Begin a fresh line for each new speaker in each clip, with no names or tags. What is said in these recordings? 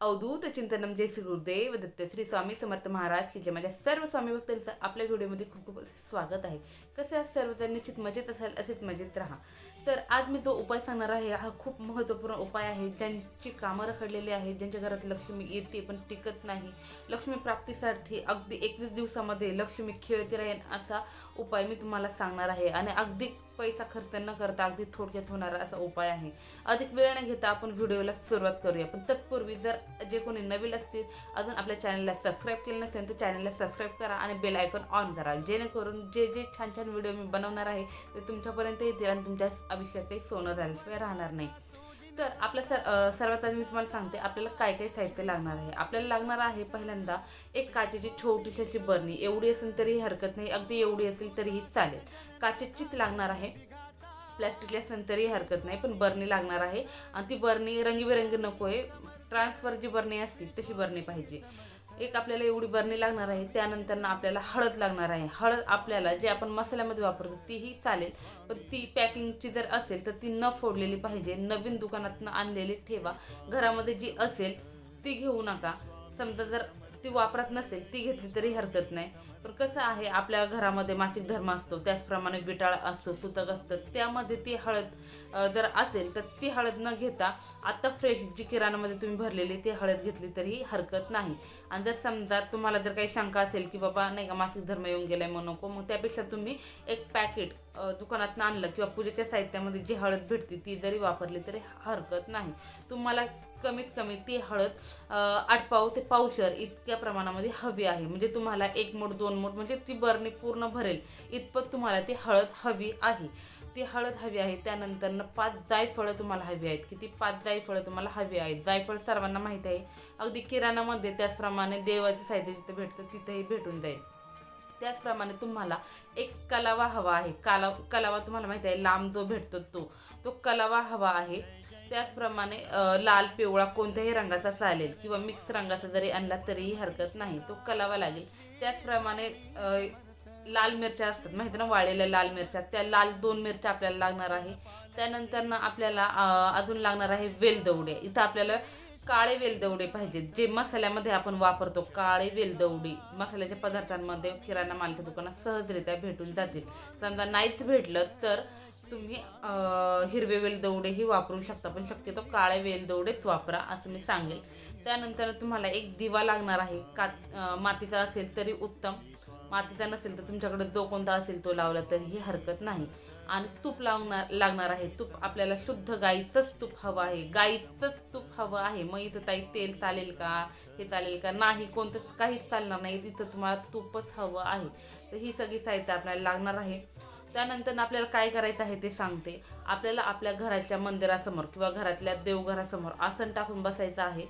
अवधूत चिंतनम जय श्री गुरुदेव दत्त श्री स्वामी समर्थ महाराज की जय. माझ्या सर्व स्वामी भक्तांचं आपल्या व्हिडिओमध्ये खूप खूप स्वागत आहे. कसे आज सर्वजण निश्चित मजेत असाल असेच मजेत राहा. तर आज मी जो उपाय सांगणार आहे हा खूप महत्त्वपूर्ण उपाय आहे. ज्यांची कामं रखडलेली आहेत ज्यांच्या घरात लक्ष्मी येते पण टिकत नाही लक्ष्मी प्राप्तीसाठी अगदी एकवीस दिवसामध्ये लक्ष्मी खेळते राहील असा उपाय मी तुम्हाला सांगणार आहे. आणि अगदी पैसा खर्च न करता अगदी थोडक्यात होणारा असा उपाय आहे. अधिक वेळ न घेता आपण व्हिडिओला सुरुवात करूया. पण तत्पूर्वी जर जे कोणी नवीन असतील अजून आपल्या चॅनलला सबस्क्राईब केलं नसेल तर चॅनलला सबस्क्राईब करा आणि बेल आयकॉन ऑन करा. जेणेकरून जे जे छान छान व्हिडिओ मी बनवणार आहे ते तुमच्यापर्यंत येतील आणि तुमच्या आयुष्याचे सोनं झाल्याशिवाय राहणार नाही. तर आपल्या सर सर्वात आधी मी तुम्हाला सांगते आपल्याला काय काय साहित्य लागणार आहे. आपल्याला लागणार आहे पहिल्यांदा एक काचेची छोटीशी अशी बरणी. एवढी असेल तरीही हरकत नाही. अगदी एवढी असेल तरीही चालेल. काचेचीच लागणार आहे. प्लॅस्टिकली असेल तरीही हरकत नाही पण बरणी लागणार आहे. आणि ती बरणी रंगीबेरंगी नको आहे ट्रान्सफर जी बरणी असतील तशी बरणी पाहिजे. एक आपल्याला एवढी बरणी लागणार आहे त्यानंतर आपल्याला हळद लागणार आहे. हळद आपल्याला जे आपण मसाल्यामध्ये वापरतो तीही चालेल. पण ती पॅकिंगची जर असेल तर ती न फोडलेली पाहिजे. नवीन दुकानातनं आणलेली ठेवा. घरामध्ये जी असेल ती घेऊ नका. समजा जर ती वापरात नसेल ती घेतली तरी हरकत नाही. पण कसं आहे आपल्या घरामध्ये मासिक धर्म असतो त्याचप्रमाणे विटाळ असतो सुतक असतं त्यामध्ये ती हळद जर असेल तर ती हळद न घेता आत्ता फ्रेश जी किराणामध्ये तुम्ही भरलेली ती हळद घेतली तरी हरकत नाही. आणि जर समजा तुम्हाला जर काही शंका असेल की बाबा नाही का मासिक धर्म येऊन गेलाय म्हणून नको मग त्यापेक्षा तुम्ही एक पॅकेट दुकानातनं आणलं किंवा पूजेच्या साहित्यामध्ये जी हळद भेटते ती जरी वापरली तरी हरकत नाही. तुम्हाला कमीत कमी ती हळद आठपाव आठ पाव ते पावशर इतक्या प्रमाणामध्ये हवी आहे. म्हणजे तुम्हाला एक मोठ दोन मोठ म्हणजे ती बरणी पूर्ण भरेल. इतपत तुम्हाला ती हळद हवी आहे. ती हळद हवी आहे त्यानंतर पाच जायफळं तुम्हाला हवी आहेत. किती? पाच जायफळं तुम्हाला हवी आहेत. जायफळ सर्वांना माहीत आहे. अगदी किराणामध्ये त्याचप्रमाणे देवाचं साहित्य जिथं भेटतं तिथंही भेटून जाईल. त्याचप्रमाणे तुम्हाला एक कलावा हवा आहे. काला कलावा तुम्हाला माहिती आहे लांब जो भेटतो तो तो कलावा हवा आहे. त्याचप्रमाणे लाल पिवळा कोणत्याही रंगाचा चालेल किंवा मिक्स रंगाचा जरी आणला तरीही हरकत नाही. तो कलावा लागेल. त्याचप्रमाणे लाल मिरच्या असतात. माहिती ना वाळलेल्या लाल मिरच्या. त्या लाल दोन मिरच्या आपल्याला लागणार आहे. त्यानंतर ना आपल्याला अजून लागणार आहे वेलदवडे. इथं आपल्याला काळे वेलदवडे पाहिजेत. जे मसाल्यामध्ये आपण वापरतो काळे वेलदवडी. मसाल्याच्या पदार्थांमध्ये किराणा मालच्या दुकानात सहजरित्या भेटून जातील. समजा नाहीच भेटलं तर तुम्ही हिरवे वेलदवडेही वापरू शकता पण शक्यतो काळे वेलदवडेच वापरा असं मी सांगेल. त्यानंतर तुम्हाला एक दिवा लागणार आहे. का मातीचा असेल तरी उत्तम. मातीचा नसेल तर तुमच्याकडे जो कोणता असेल तो लावला तरीही हरकत नाही. आणि तूप लावणार लागणार आहे. तूप आपल्याला शुद्ध गाईचंच तूप हवं आहे. गाईचंच तूप हवं आहे. मग इथं ताई तेल चालेल का? हे चालेल का? नाही कोणतंच काहीच चालणार नाही. तिथं तुम्हाला तूपच हवं आहे. तर ही सगळी साहित्य आपल्याला लागणार आहे. त्यानंतर आपल्याला काय करायचं आहे ते सांगते. आपल्याला आपल्या घराच्या मंदिरासमोर किंवा घरातल्या देवघरासमोर आसन टाकून बसायचं आहे.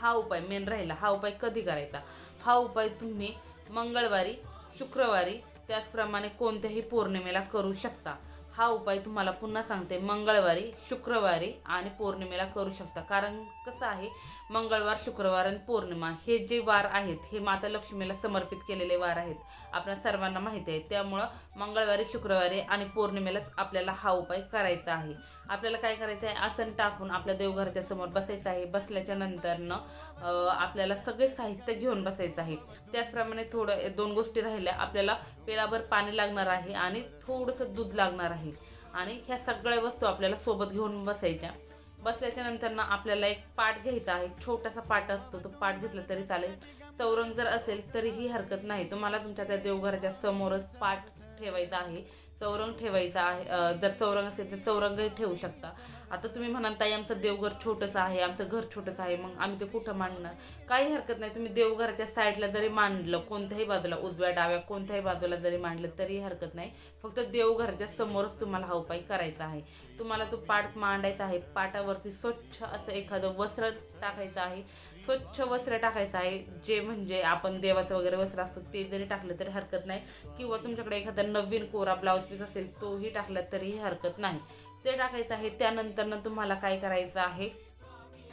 हा उपाय मेन राहिला. हा उपाय कधी करायचा? हा उपाय तुम्ही मंगळवारी शुक्रवारी त्याचप्रमाणे कोणत्याही पौर्णिमेला करू शकता. हा उपाय तुम्हाला पुन्हा सांगते. मंगळवारी शुक्रवारी आणि पौर्णिमेला करू शकता. कारण कसं आहे मंगळवार शुक्रवार आणि पौर्णिमा हे जे वार आहेत हे माता लक्ष्मीला समर्पित केलेले वार आहेत. आपल्या सर्वांना माहिती आहे. त्यामुळं मंगळवारी शुक्रवारी आणि पौर्णिमेलाच आपल्याला हा उपाय करायचा आहे. आपल्याला काय करायचं आहे? आसन टाकून आपल्या देवघराच्या समोर बसायचं आहे. बसल्याच्या नंतरनं आपल्याला सगळे साहित्य घेऊन बसायचं आहे. त्याचप्रमाणे थोडं दोन गोष्टी राहिल्या. आपल्याला पेलाभर पाणी लागणार आहे आणि थोडंसं दूध लागणार आहे. आणि ह्या सगळ्या वस्तू आपल्याला सोबत घेऊन बसायच्या. बसल्याच्या नंतर ना आपल्याला एक पाट घ्यायचा आहे. छोटासा पाट असतो. तो पाट घेतला तरी चालेल. चौरंग जर असेल तरीही हरकत नाही. तुम्हाला तुमच्या त्या देवघराच्या समोरच पाट ठेवायचा आहे. चौरंग ठेवायचा आहे. जर चौरंग असेल तर चौरंगही ठेवू शकता. आता तुम्ही म्हणाल ताई आमचं देवघर छोटंसं आहे आमचं घर छोटंसं आहे मग आम्ही ते कुठं मांडणार? काही हरकत नाही तुम्ही देवघराच्या साईडला जरी मांडलं कोणत्याही बाजूला उजव्या डाव्या कोणत्याही बाजूला जरी मांडलं तरी हरकत नाही. फक्त देवघराच्या समोरच तुम्हाला हा उपाय करायचा आहे. तुम्हाला तो पाट मांडायचा आहे. पाटावरती स्वच्छ असं एखादं वस्त्र टाकायचं आहे. स्वच्छ वस्त्र टाकायचं आहे जे म्हणजे आपण देवाचं वगैरे वस्त्र असतो ते जरी टाकलं तरी हरकत नाही. किंवा तुमच्याकडे एखादा नवीन कोरा ब्लाऊज पीस असेल तोही टाकला तरीही हरकत नाही. ते टाकायचं आहे. त्यानंतरनं तुम्हाला काय करायचं आहे?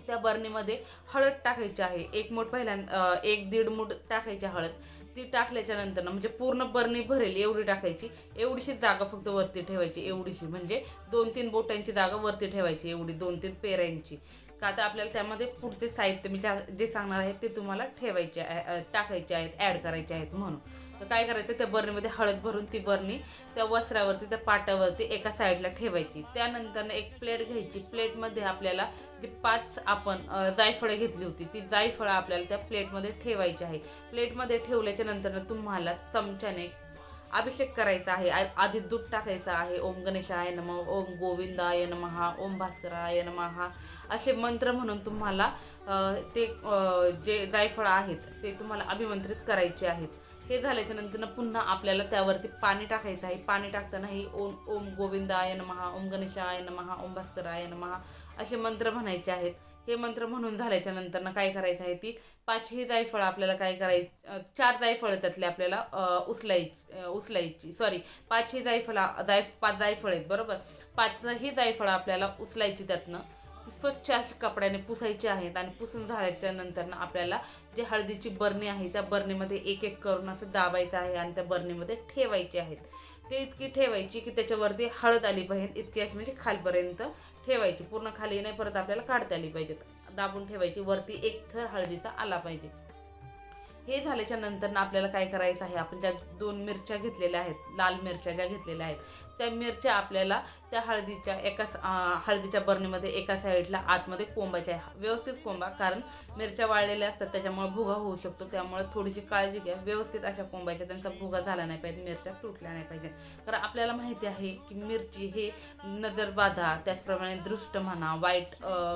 त्या बरणीमध्ये हळद टाकायची आहे. एक मूठ पहिल्या एक दीड मूठ टाकायची हळद. ती टाकल्याच्या नंतर म्हणजे पूर्ण बरणी भरेल एवढी टाकायची. एवढीशी जागा फक्त वरती ठेवायची एवढीशी. म्हणजे दोन तीन बोटांची जागा वरती ठेवायची एवढी दोन तीन पेऱ्यांची. का आता आपल्याला त्यामध्ये पुढचे साहित्य मी जे सांगणार आहे ते तुम्हाला ठेवायचे टाकायचे आहेत ॲड करायचे आहेत म्हणून. तर काय करायचं त्या बरणीमध्ये हळद भरून ती बरणी त्या वस्त्रावरती त्या पाटावरती एका साईडला ठेवायची. त्यानंतर एक प्लेट घ्यायची. प्लेटमध्ये आपल्याला जे पाच आपण जायफळं घेतली होती ती जायफळं आपल्याला त्या प्लेटमध्ये ठेवायची आहे. प्लेटमध्ये ठेवल्याच्या नंतर तुम्हाला चमच्याने अभिषेक करायचा आहे. आधी दूध टाकायचं आहे. ओम गणेशाय नम ओम गोविंदाय नमहा ओम भास्कराय नमहा असे मंत्र म्हणून तुम्हाला ते जे जायफळं आहेत ते तुम्हाला अभिमंत्रित करायचे आहेत. हे झाल्याच्यानंतर पुन्हा आपल्याला त्यावरती पाणी टाकायचं आहे. पाणी टाकतानाही ओम ओम गोविंदाय नमहा ओम गणेशाय नमहा ओम भास्कराय नमहा असे मंत्र म्हणायचे आहेत. हे मंत्र म्हणून झाल्याच्यानंतर काय करायचं आहे ती? पाचही जायफळं आपल्याला काय करायची चार जायफळं त्यातले आपल्याला उचलायची उचलायची. सॉरी पाचही जायफळा जाय पाच जायफळ आहेत बरोबर? पाचही जायफळं आपल्याला उचलायची त्यातनं. स्वच्छ अशी कपड्याने पुसायची आहेत आणि पुसून झाल्याच्यानंतर ना आपल्याला जे हळदीची बरणी आहे त्या बरणीमध्ये एक एक करून असं दाबायचं आहे आणि त्या बरणीमध्ये ठेवायचे आहेत. ते इतकी ठेवायची की त्याच्यावरती हळद आली पाहिजे इतकी अशी म्हणजे खालपर्यंत ठेवायची. पूर्ण खाली नाही परत आपल्याला काढता आली पाहिजेत. दाबून ठेवायची वरती एक थर हळदीचा आला पाहिजे. हे झाल्याच्यानंतर ना आपल्याला काय करायचं आहे? आपण ज्या दोन मिरच्या घेतलेल्या आहेत लाल मिरच्या ज्या घेतलेल्या आहेत त्या मिरच्या आपल्याला त्या हळदीच्या एका हळदीच्या बरणीमध्ये एका साईडला आतमध्ये कोंबायच्या आहे. व्यवस्थित कोंबा कारण मिरच्या वाळलेल्या असतात त्याच्यामुळे भुगा होऊ शकतो. त्यामुळे थोडीशी काळजी घ्या. व्यवस्थित अशा कोंबायच्या त्यांचा भुगा झाला नाही पाहिजे मिरच्या तुटल्या नाही पाहिजे कारण आपल्याला माहिती आहे की मिरची हे नजर बाधा त्याचप्रमाणे दृष्ट म्हणा वाईट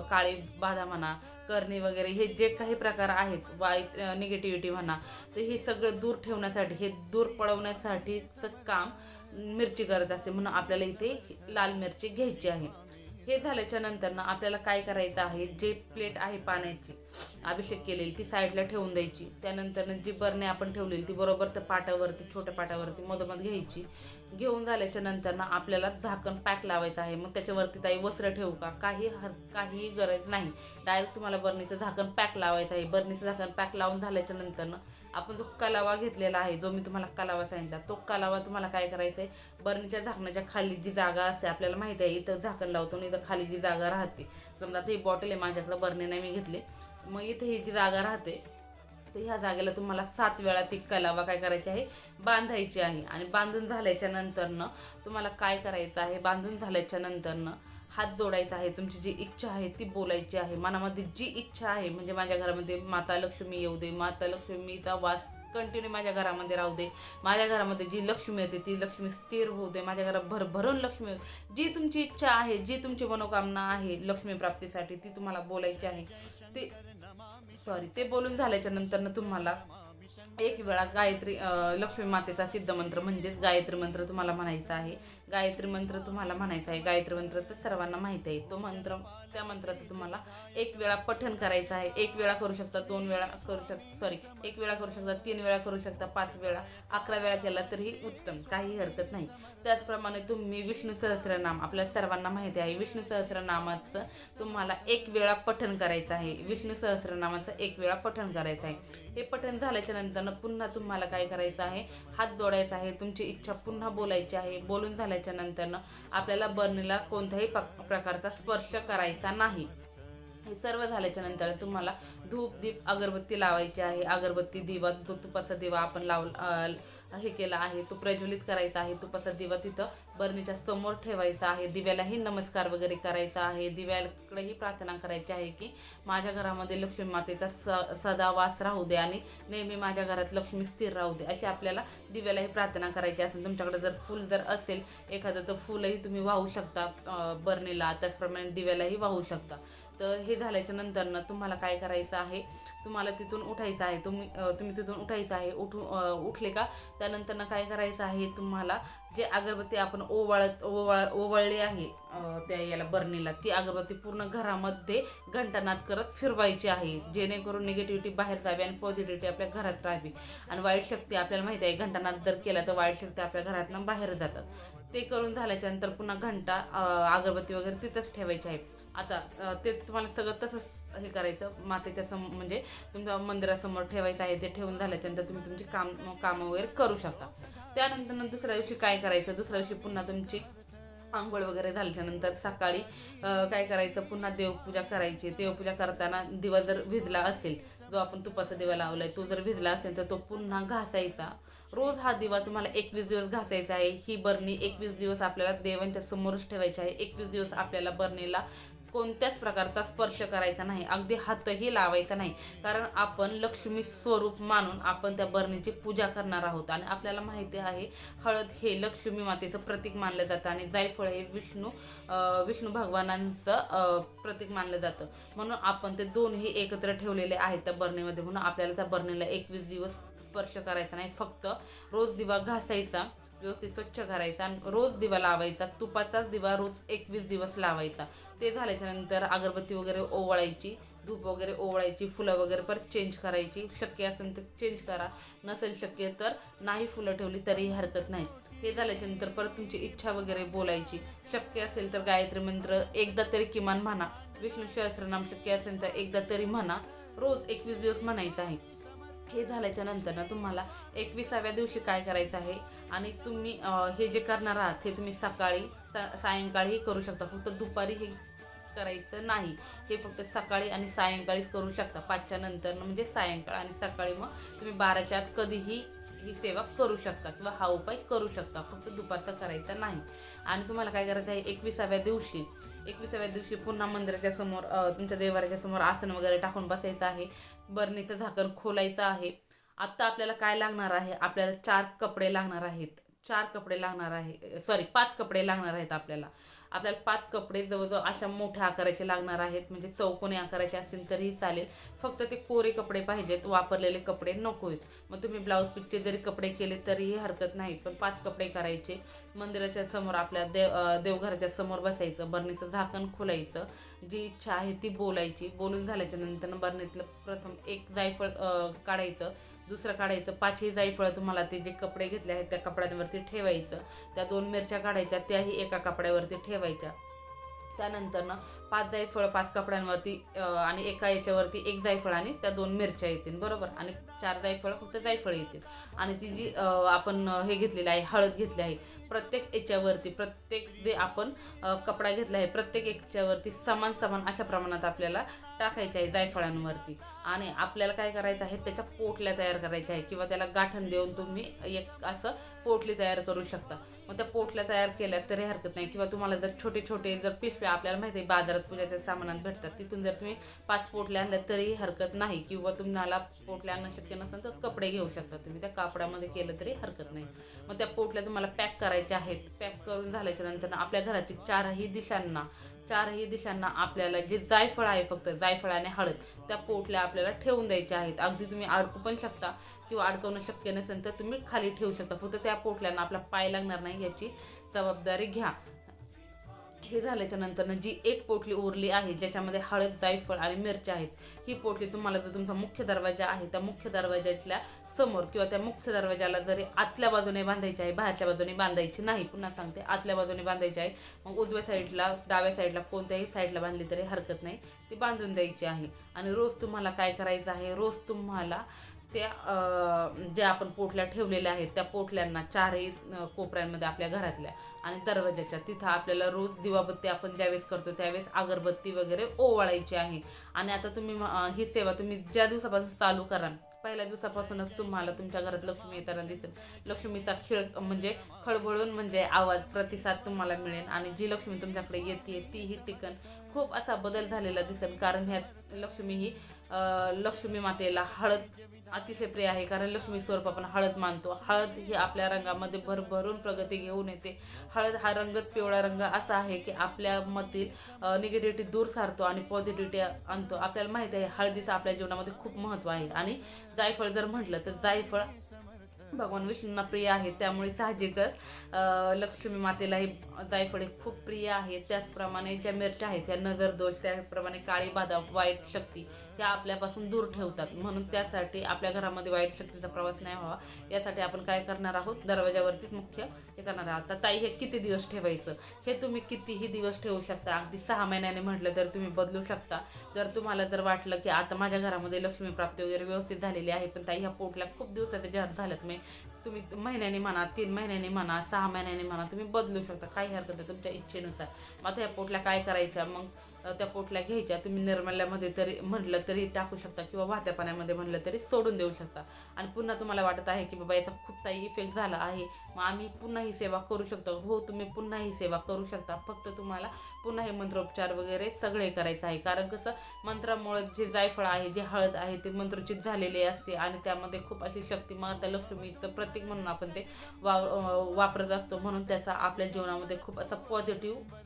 काळी बाधा म्हणा करणे वगैरे हे जे काही प्रकार आहेत वाईट निगेटिव्हिटी म्हणा तर हे सगळं दूर ठेवण्यासाठी हे दूर पळवण्यासाठीचं काम मिरची गरज असते म्हणून आपल्याला इथे लाल मिरची घ्यायची आहे. हे झाल्याच्यानंतर ना आपल्याला काय करायचं आहे? जे प्लेट आहे पाण्याची अभिषेक केलेली ती साईडला ठेवून द्यायची. त्यानंतर जी बरणे आपण ठेवलेली ती बरोबर त्या पाटावरती छोट्या पाटावरती मधोमध घ्यायची. घेऊन झाल्याच्यानंतर ना आपल्याला झाकण पॅक लावायचं आहे. मग त्याच्यावरती ताई वस्त्र ठेवू का? काही हर काही गरज नाही. डायरेक्ट तुम्हाला बरणीचं झाकण पॅक लावायचं आहे. बरणीचं झाकण पॅक लावून झाल्याच्यानंतर ना आपण जो कलावा घेतलेला आहे जो मी तुम्हाला कलावा सांगितला तो कलावा तुम्हाला काय करायचा आहे? बरणीच्या झाकणाच्या खाली जी जागा असते आपल्याला माहिती आहे इथं झाकण लावतो आणि इथं खाली जी जागा राहते. समजा ते ही बॉटल आहे माझ्याकडं बरणी नाही मी घेतले. मग इथे ही जी जागा राहते. तर ह्या जागेला तुम्हाला सात वेळा ती कलावा काय करायची आहे? बांधायची आहे. आणि बांधून झाल्याच्या नंतरनं तुम्हाला काय करायचं आहे? बांधून झाल्याच्या नंतरनं हात जोडायचा आहे. तुमची जी इच्छा आहे ती बोलायची आहे. मनामध्ये जी इच्छा आहे म्हणजे माझ्या घरामध्ये माता लक्ष्मी येऊ दे माता लक्ष्मीचा वास कंटिन्यू माझ्या घरामध्ये राहू दे. माझ्या घरामध्ये जी लक्ष्मी येते ती लक्ष्मी स्थिर होऊ दे. माझ्या घरात भरभरून लक्ष्मी येऊ जी तुमची इच्छा आहे जी तुमची मनोकामना आहे लक्ष्मी प्राप्तीसाठी ती तुम्हाला बोलायची आहे. ते सॉरी ते बोलून झाल्याच्यानंतर तुम्हाला एक वेळा गायत्री लक्ष्मी मातेचा सिद्ध मंत्र म्हणजेच गायत्री मंत्र तुम्हाला म्हणायचा आहे. गायत्री मंत्र तुम्हाला म्हणायचा आहे. गायत्री मंत्र तर सर्वांना माहिती आहे. तो मंत्र त्या मंत्राचं तुम्हाला एक वेळा पठण करायचं आहे. एक वेळा करू शकता दोन वेळा करू शक सॉरी एक वेळा करू शकता तीन वेळा करू शकता पाच वेळा अकरा वेळा केला तरीही उत्तम. काही हरकत नाही. त्याचप्रमाणे तुम्ही विष्णू सहस्रनाम आपल्या सर्वांना माहिती आहे. विष्णू सहस्रनामाचं तुम्हाला एक वेळा पठण करायचं आहे. विष्णू सहस्रनामाचं एक वेळा पठण करायचं आहे. हे पठण झाल्याच्यानंतर पुन्हा तुम्हाला काय करायचं आहे? हात जोडायचा आहे. तुमची इच्छा पुन्हा बोलायची आहे. बोलून झाल्याच्या नंतरनं आपल्याला बर्नीला कोणत्याही प्रकारचा स्पर्श करायचा नाही. हे सर्व झाल्याच्यानंतर तुम्हाला धूप दीप अगरबत्ती लावायची आहे. अगरबत्ती दिवा जो तुपाचा दिवा आपण लाव हे केला आहे तो प्रज्वलित करायचा आहे. तुपाचा दिवा तिथं बरणीच्या समोर ठेवायचा आहे. दिव्यालाही नमस्कार वगैरे करायचा आहे. दिव्याकडेही प्रार्थना करायची आहे की माझ्या घरामध्ये लक्ष्मी मातेचा स सदा वास राहू दे आणि नेहमी माझ्या घरात लक्ष्मी स्थिर राहू दे. अशी आपल्याला दिव्यालाही प्रार्थना करायची असेल. तुमच्याकडे जर फुल जर असेल एखादं तर फुलंही तुम्ही वाहू शकता बरणीला. त्याचप्रमाणे दिव्यालाही वाहू शकता. तर हे झाल्याच्यानंतर ना तुम्हाला काय करायचं आहे? तुम्हाला तिथून उठायचं आहे. तुम्ही तुम्ही तिथून उठायचं आहे. उठू उठले का? त्यानंतर काय करायचं आहे तुम्हाला? जे अगरबत्ती आपण ओवाळत ओवाळ ओवळली आहे त्या याला बर्नीला ती अगरबत्ती पूर्ण घरामध्ये घंटानाद करत फिरवायची आहे. जेणेकरून निगेटिव्हिटी बाहेर जावी आणि पॉझिटिव्हिटी आपल्या घरात राहावी. आणि वाईट शक्ती आपल्याला माहिती आहे घंटानाद जर केला तर वाईट शक्ती आपल्या घरातनं बाहेर जातात. ते करून झाल्याच्यानंतर पुन्हा घंटा अगरबत्ती वगैरे तिथंच ठेवायची आहे. आता ते तुम्हाला सगळं तसंच हे करायचं. मातेच्या सम म्हणजे तुमच्या मंदिरासमोर ठेवायचं आहे ते ठेवून झाल्याच्यानंतर तुम्ही तुमची काम कामं वगैरे करू शकता. त्यानंतर दुसऱ्या दिवशी काय करायचं? दुसऱ्या दिवशी पुन्हा तुमची आंघोळ वगैरे झाल्याच्यानंतर सकाळी काय करायचं? पुन्हा देवपूजा करायची. देवपूजा करताना दिवा जर भिजला असेल जो आपण तुपाचा दिवा लावलाय तो जर भिजला असेल तर तो पुन्हा घासायचा. रोज हा दिवा तुम्हाला एकवीस दिवस घासायचा आहे. ही बरणी एकवीस दिवस आपल्याला देवांच्या समोरच ठेवायची आहे. एकवीस दिवस आपल्याला बरणीला कोणत्याच प्रकारचा स्पर्श करायचा नाही. अगदी हातही लावायचा नाही. कारण आपण लक्ष्मी स्वरूप मानून आपण त्या बरणीची पूजा करणार आहोत. आणि आपल्याला माहिती आहे हळद हे लक्ष्मी मातेचं प्रतीक मानलं जातं आणि जायफळ हे विष्णू विष्णू भगवानांचं प्रतीक मानलं जातं. म्हणून आपण ते दोनही एकत्र ठेवलेले आहेत त्या बरणीमध्ये. म्हणून आपल्याला त्या बरणीला एकवीस दिवस स्पर्श करायचा नाही. फक्त रोज दिवा घासायचा. व्यवस्थित स्वच्छ करायचा आणि रोज दिवा लावायचा. तुपाचाच दिवा रोज एकवीस दिवस लावायचा. ते झाल्याच्यानंतर अगरबत्ती वगैरे ओवाळायची धूप वगैरे ओवाळायची फुलं वगैरे परत चेंज करायची. शक्य असेल तर चेंज करा नसेल शक्य तर नाही फुलं ठेवली तरीही हरकत नाही. हे झाल्याच्यानंतर परत तुमची इच्छा वगैरे बोलायची. शक्य असेल तर गायत्री मंत्र एकदा तरी किमान म्हणा. विष्णू सहस्रनाम शक्य असेल तर एकदा तरी म्हणा. रोज एकवीस दिवस म्हणायचं आहे. हे झाल्याच्यानंतर ना तुम्हाला एकविसाव्या दिवशी काय करायचं आहे? आणि तुम्ही हे जे करणार आहात हे तुम्ही सकाळी सा सायंकाळीही करू शकता. फक्त दुपारी हे करायचं नाही. हे फक्त सकाळी आणि सायंकाळीच करू शकता. पाचच्या नंतर म्हणजे सायंकाळ आणि सकाळी मग तुम्ही बाराच्या आत कधीही ही सेवा करू शकता किंवा हा उपाय करू शकता. फक्त दुपारचा करायचा नाही. आणि तुम्हाला काय करायचं आहे? एकविसाव्या दिवशी एकविसाव्या दिवशी पुन्हा मंदिराच्या समोर तुमच्या देवाऱ्याच्या समोर आसन वगैरे टाकून बसायचं आहे. बरणीचं झाकण खोलायचं आहे. आत्ता आपल्याला काय लागणार आहे? आपल्याला चार कपडे लागणार आहेत. चार कपडे लागणार आहे. सॉरी पाच कपडे लागणार आहेत आपल्याला. आपल्याला पाच कपडे जवळजवळ अशा मोठ्या आकाराचे लागणार आहेत. म्हणजे चौकोनी आकाराचे असतील तरीही चालेल. फक्त ते कोरे कपडे पाहिजेत. वापरलेले कपडे नको आहेत. मग तुम्ही ब्लाऊज पिकचे जरी कपडे केले तरीही हरकत नाही. पण पाच कपडे करायचे. मंदिराच्या समोर आपल्या देव देवघराच्या समोर बसायचं. बरणीचं झाकण खोलायचं. जी इच्छा आहे ती बोलायची. बोलून झाल्याच्यानंतर बरणीतलं प्रथम एक जायफळ काढायचं. दुसरं काढायचं. पाचही जायफळ तुम्हाला ते जे कपडे घेतले आहेत त्या कपड्यांवरती ठेवायचं. त्या दोन मिरच्या काढायच्या त्याही एका कपड्यावरती ठेवायच्या. त्यानंतर ना पाच जायफळ पाच कपड्यांवरती आणि एका याच्यावरती एक जायफळ आणि त्या दोन मिरच्या येतील बरोबर? आणि चार जायफळ फक्त जायफळ येतील. आणि ती जी आपण हे घेतलेलं आहे हळद घेतली आहे प्रत्येक याच्यावरती प्रत्येक जे आपण कपडा घेतला आहे प्रत्येक याच्यावरती समान समान अशा प्रमाणात आपल्याला टाकायचे आहे जायफळांवरती. आणि आपल्याला काय करायचं आहे त्याच्या पोटल्या तयार करायच्या आहे किंवा त्याला गाठण देऊन तुम्ही एक असं पोटली तयार करू शकता. मग त्या पोटल्या तयार केल्या तरी हरकत नाही. किंवा तुम्हाला जर छोटे छोटे जर पिशव्या आपल्याला माहिती आहे बाजारात पूजाच्या सामानात भेटतात तिथून जर तुम्ही पाच पोटल्या आणल्या तरीही हरकत नाही. किंवा तुम्हाला पोटल्या आणणं शक्य नसेल तर कपडे घेऊ शकता तुम्ही. त्या कापडामध्ये केलं तरी हरकत नाही. मग त्या पोटल्या तुम्हाला पॅक करायच्या आहेत. पॅक करून झाल्याच्यानंतर आपल्या घरातील चारही दिशांना चारही दिशांना आपल्याला जे जायफळ आहे फक्त जायफळ आणि हळद त्या पोटल्या आपल्याला ठेवून द्यायच्या आहेत. अगदी तुम्ही अडकू पण शकता किंवा अडकवणं शक्य नसेल तर तुम्ही खाली ठेवू शकता. फक्त त्या पोटल्यांना आपला पाय लागणार नाही. याची जबाबदारी घ्या. हे झाल्याच्यानंतर जी एक पोटली उरली आहे ज्याच्यामध्ये हळद जायफळ आणि मिरच्या आहेत ही पोटली तुम्हाला जो तुमचा मुख्य दरवाजा आहे त्या मुख्य दरवाजातल्या समोर किंवा त्या मुख्य दरवाजाला जरी आतल्या बाजूने बांधायची आहे बाहेरच्या बाजूने बांधायची नाही पुन्हा सांगते आतल्या बाजूने बांधायची आहे मग उजव्या साईडला डाव्या साईडला कोणत्याही साईडला बांधली तरी हरकत नाही ती बांधून द्यायची आहे. आणि रोज तुम्हाला काय करायचं आहे? रोज तुम्हाला त्या ज्या आपण पोटल्या ठेवलेल्या आहेत त्या पोटल्यांना चारही कोपऱ्यांमध्ये आपल्या घरातल्या आणि दरवाजाच्या तिथं आपल्याला रोज दिवाबत्ती आपण ज्यावेळेस करतो त्यावेळेस अगरबत्ती वगैरे ओवाळायची आहे. आणि आता तुम्ही ही सेवा तुम्ही ज्या दिवसापासून चालू कराल पहिल्या दिवसापासूनच तुम्हाला तुमच्या घरात लक्ष्मी येताना दिसेल. लक्ष्मीचा खेळ म्हणजे खळबळून म्हणजे आवाज प्रतिसाद तुम्हाला मिळेल आणि जी लक्ष्मी तुमच्याकडे येते तीही टिकन खूप असा बदल झालेला दिसेल. कारण ह्या लक्ष्मी ही लक्ष्मी मातेला हळद अतिशय प्रिय आहे. कारण लक्ष्मी स्वरूप आपण हळद मानतो. हळद ही आपल्या रंगामध्ये भरभरून प्रगती घेऊन येते. हळद हा रंगच पिवळा रंग असा आहे की आपल्यामधील निगेटिव्हिटी दूर सारतो आणि पॉझिटिव्हिटी आणतो. आपल्याला माहीत आहे हळदीचं आपल्या जीवनामध्ये खूप महत्त्व आहे. आणि जायफळ जर म्हटलं तर जायफळ भगवान विष्णूंना प्रिय आहे त्यामुळे साहजिकच लक्ष्मी मातेलाही हे जायफळे खूप प्रिय आहे. त्याचप्रमाणे ज्या मिरच्या आहेत ह्या नजर दोष त्याप्रमाणे काळी बाधा वाईट शक्ती ह्या आपल्यापासून दूर ठेवतात. म्हणून त्यासाठी आपल्या घरामध्ये वाईट शक्तीचा प्रवास नाही व्हावा. यासाठी आपण काय करणार आहोत? दरवाजावरतीच मुख्य हे करणार आहोत. आता ताई हे किती दिवस ठेवायचं? हे तुम्ही कितीही दिवस ठेवू शकता. अगदी सहा महिन्याने म्हटलं तर तुम्ही बदलू शकता. जर तुम्हाला जर वाटलं की आता माझ्या घरामध्ये लक्ष्मी प्राप्ती वगैरे व्यवस्थित झालेली आहे पण ताई ह्या पोटला खूप दिवसाचे घरात झालेत. मी तुम्ही महिन्याने म्हणा तीन महिन्याने म्हणा सहा महिन्याने म्हणा तुम्ही बदलू शकता. काही हरकत नाही तुमच्या इच्छेनुसार. मग आता ह्या पोटल्या काय करायच्या मग त्या पोटल्या घ्यायच्या. तुम्ही निर्मल्यामध्ये तरी म्हटलं तरी टाकू शकता किंवा वाहत्या पाण्यामध्ये म्हटलं तरी सोडून देऊ शकता. आणि पुन्हा तुम्हाला वाटत आहे की बाबा याचा खूप काही इफेक्ट झाला आहे. मग आम्ही पुन्हा ही सेवा करू शकतो. हो तुम्ही पुन्हा ही सेवा करू शकता. फक्त तुम्हाला पुन्हा हे मंत्रोपचार वगैरे सगळे करायचं आहे. कारण कसं मंत्रामुळे जे जायफळ आहे जे हळद आहे ते मंत्रोचित झालेले असते आणि त्यामध्ये खूप अशी शक्ती माता लक्ष्मीचं प्लास्टिक म्हणून आपण ते वा वापरत असतो. म्हणून त्याचा आपल्या जीवनामध्ये खूप असा पॉझिटिव्ह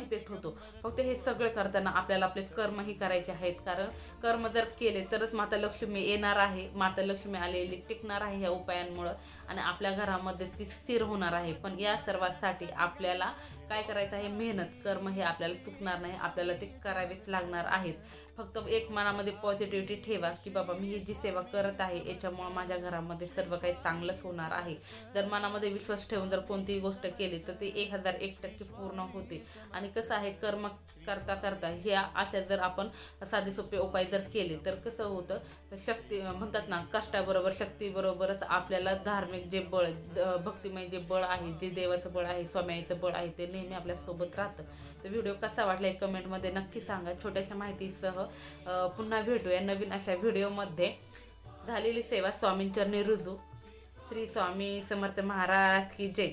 इफेक्ट होतो. फक्त हे सगळं करताना आपल्याला आपले कर्मही करायचे आहेत. कारण कर्म जर केले तरच माता लक्ष्मी येणार आहे. माता लक्ष्मी आलेली टिकणार आहे ह्या उपायांमुळं. आणि आपल्या घरामध्ये ती स्थिर होणार आहे. पण या सर्वासाठी आपल्याला काय करायचं आहे? मेहनत. कर्म हे आपल्याला चुकणार नाही. आपल्याला ते करावेच लागणार आहेत. फक्त एक मनामध्ये पॉझिटिव्हिटी ठेवा की बाबा मी ही जी सेवा करत आहे याच्यामुळं माझ्या घरामध्ये सर्व काही चांगलंच होणार आहे. जर मनामध्ये विश्वास ठेवून जर कोणतीही गोष्ट केली तर ती एक हजार एक टक्के पूर्ण होते. आणि कसं आहे कर्म करता करता ह्या अशा जर आपण साधे सोपे उपाय जर केले तर कसं होतं तर शक्ती म्हणतात ना कष्टाबरोबर शक्तीबरोबरच आपल्याला धार्मिक जे बळ द- भक्तिमय जे बळ आहे जे देवाचं बळ आहे स्वामीचं बळ आहे ते नेहमी आपल्यासोबत राहतं. तर व्हिडिओ कसा वाटला एक कमेंटमध्ये नक्की सांगा. छोट्याशा माहितीसह पुन्हा भेटूया नवीन अशा व्हिडिओमध्ये झालेली सेवा स्वामींचरणी रुजू. श्री स्वामी समर्थ महाराज की जय.